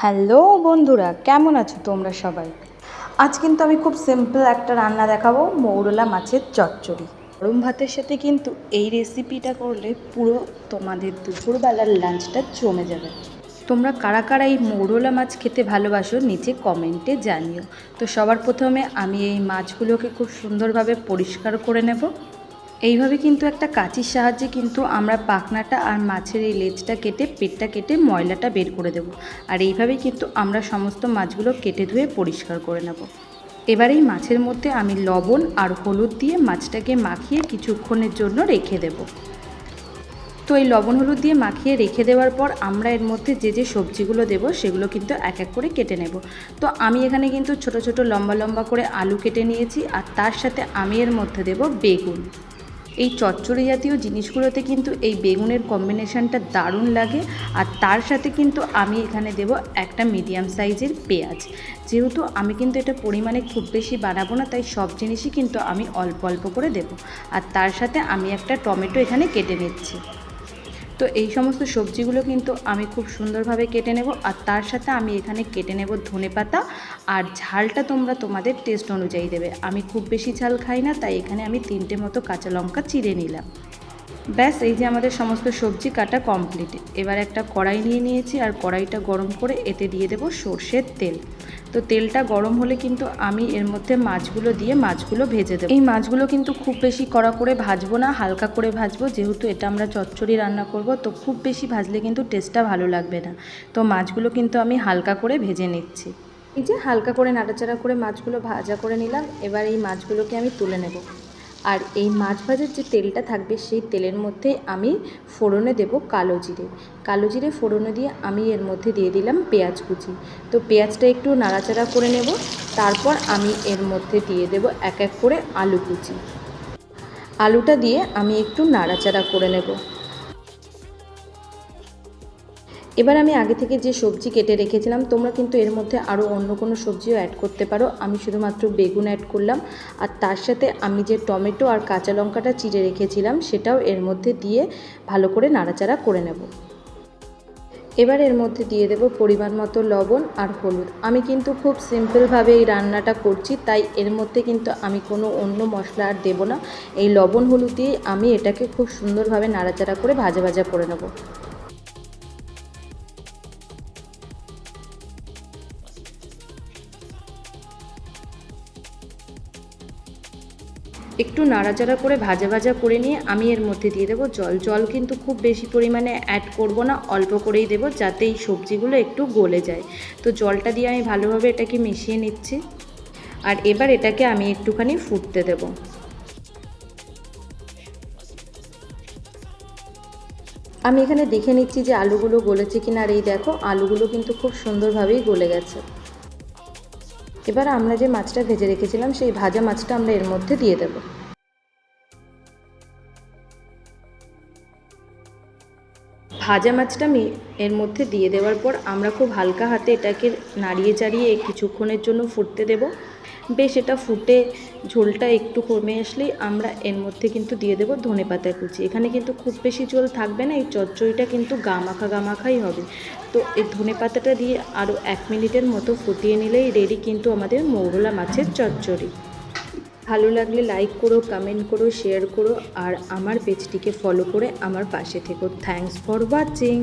Hello বন্ধুরা, কেমন আছো তোমরা সবাই? আজ কিন্তু আমি খুব সিম্পল একটা রান্না দেখাবো, মৌরলা মাছের চচ্চড়ি। গরম ভাতের সাথে কিন্তু এই রেসিপিটা করলে পুরো তোমাদের দুপুরবেলার লাঞ্চটা জমে যাবে। তোমরা কারা কারা এই মৌরলা মাছ খেতে ভালোবাসো নিচে কমেন্টে জানিও। তো সবার প্রথমে আমি এই মাছগুলোকে খুব সুন্দরভাবে পরিষ্কার করে নেব। এইভাবে কিন্তু একটা কাঁচির সাহায্যে কিন্তু আমরা পাখনাটা আর মাছের এই লেজটা কেটে, পেটটা কেটে ময়লাটা বের করে দেব। আর এইভাবেই কিন্তু আমরা সমস্ত মাছগুলো কেটে ধুয়ে পরিষ্কার করে নেব। এবার এই মাছের মধ্যে আমি লবণ আর হলুদ দিয়ে মাছটাকে মাখিয়ে কিছুক্ষণের জন্য রেখে দেব। তো এই লবণ হলুদ দিয়ে মাখিয়ে রেখে দেওয়ার পর আমরা এর মধ্যে যে যে সবজিগুলো দেবো সেগুলো কিন্তু এক এক করে কেটে নেব। তো আমি এখানে কিন্তু ছোট ছোট লম্বা লম্বা করে আলু কেটে নিয়েছি আর তার সাথে আমি এর মধ্যে দেব বেগুন। এই চচ্চড়ি জাতীয় জিনিসগুলোতে কিন্তু এই বেগুনের কম্বিনেশনটা দারুণ লাগে। আর তার সাথে কিন্তু আমি এখানে দেব একটা মিডিয়াম সাইজের পেঁয়াজ। যেহেতু আমি কিন্তু এটা পরিমাণে খুব বেশি বানাবো না, তাই সব জিনিসই কিন্তু আমি অল্প অল্প করে দেব। আর তার সাথে আমি একটা টমেটো এখানে কেটে নিচ্ছি। তো এই সমস্ত সবজিগুলো কিন্তু আমি খুব সুন্দরভাবে কেটে নেব আর তার সাথে আমি এখানে কেটে নেব ধনে পাতা আর ঝালটা তোমরা তোমাদের টেস্ট অনুযায়ী দেবে। আমি খুব বেশি ঝাল খাই না, তাই এখানে আমি তিনটে মতো কাঁচা লঙ্কা চিড়ে নিলাম। ব্যাস, এই যে আমাদের সমস্ত সবজি কাটা কমপ্লিট এবার একটা কড়াই নিয়ে নিয়েছি, আর কড়াইটা গরম করে এতে দিয়ে দেবো সর্ষের তেল। তো তেলটা গরম হলে কিন্তু আমি এর মধ্যে মাছগুলো দিয়ে মাছগুলো ভেজে দেবো। এই মাছগুলো কিন্তু খুব বেশি কড়া করে ভাজবো না, হালকা করে ভাজবো। যেহেতু এটা আমরা চচ্চড়ি রান্না করব, তো খুব বেশি ভাজলে কিন্তু টেস্টটা ভালো লাগবে না। তো মাছগুলো কিন্তু আমি হালকা করে ভেজে নিচ্ছি। এই যে হালকা করে নাড়াচাড়া করে মাছগুলো ভাজা করে নিলাম, এবার এই মাছগুলোকে আমি তুলে নেব। আর এই মাছ ভাজার যে তেলটা থাকবে সেই তেলের মধ্যে আমি ফোড়নে দেব কালো জিরে। কালো জিরে ফোড়নে দিয়ে আমি এর মধ্যে দিয়ে দিলাম পেঁয়াজ কুচি। তো পেঁয়াজটা একটু নাড়াচাড়া করে নেব, তারপর আমি এর মধ্যে দিয়ে দেব এক এক করে আলু কুচি। আলুটা দিয়ে আমি একটু নাড়াচাড়া করে নেব। এবার আমি আগে থেকে যে সবজি কেটে রেখেছিলাম, তোমরা কিন্তু এর মধ্যে আরও অন্য কোনো সবজিও অ্যাড করতে পারো। আমি শুধুমাত্র বেগুন অ্যাড করলাম। আর তার সাথে আমি যে টমেটো আর কাঁচা লঙ্কাটা চিড়ে রেখেছিলাম, সেটাও এর মধ্যে দিয়ে ভালো করে নাড়াচাড়া করে নেব। এবার এর মধ্যে দিয়ে দেব পরিমাণ মতো লবণ আর হলুদ। আমি কিন্তু খুব সিম্পলভাবে এই রান্নাটা করছি, তাই এর মধ্যে কিন্তু আমি কোনো অন্য মশলা আর দেবো না। এই লবণ হলুদ দিয়ে আমি এটাকে খুব সুন্দরভাবে নাড়াচাড়া করে ভাজা ভাজা করে নেব। একটু নাড়াচাড়া করে ভাজা ভাজা করে নিয়ে আমি এর মধ্যে দিয়ে দেবো জল। জল কিন্তু খুব বেশি পরিমাণে অ্যাড করব না, অল্প করেই দেবো যাতে এই সবজিগুলো একটু গলে যায়। তো জলটা দিয়ে আমি ভালোভাবে এটাকে মিশিয়ে নিচ্ছি। আর এবার এটাকে আমি একটুখানি ফুটতে দেবো। আমি এখানে দেখে নিচ্ছি যে আলুগুলো গলেছে কিনা। আর এই দেখো, আলুগুলো কিন্তু খুব সুন্দরভাবেই গলে গেছে। এবার আমরা যে মাছটা ভেজে রেখেছিলাম, সেই ভাজা মাছটা আমরা এর মধ্যে দিয়ে দেব। ভাজা মাছটা আমি এর মধ্যে দিয়ে দেওয়ার পর আমরা খুব হালকা হাতে এটাকে নাড়িয়ে চাড়িয়ে কিছুক্ষণের জন্য ফুটতে দেব। বেশ এটা ফুটে ঝোলটা একটু কমে আসলেই আমরা এর মধ্যে কিন্তু দিয়ে দেবো ধনে পাতা কুচি। এখানে কিন্তু খুব বেশি ঝোল থাকবে না, এই চচ্চড়িটা কিন্তু গামাখা গামাখাই হবে। তো এই ধনে পাতাটা দিয়ে আরও এক মিনিটের মতো ফুটিয়ে নিলেই রেডি কিন্তু আমাদের মৌরলা মাছের চচ্চড়ি। ভালো লাগলে লাইক করো কমেন্ট করো শেয়ার করো আর আমার পেজটিকে ফলো করে আমার পাশে থেকো। Thanks for watching